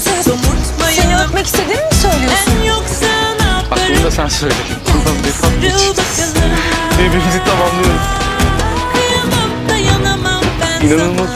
Seni öpmek istediğini mi söylüyorsun? Bak bunu da sen söyle. Buradan defam geçeceğiz. Birbirimizi tamamlıyoruz. İnanılmaz.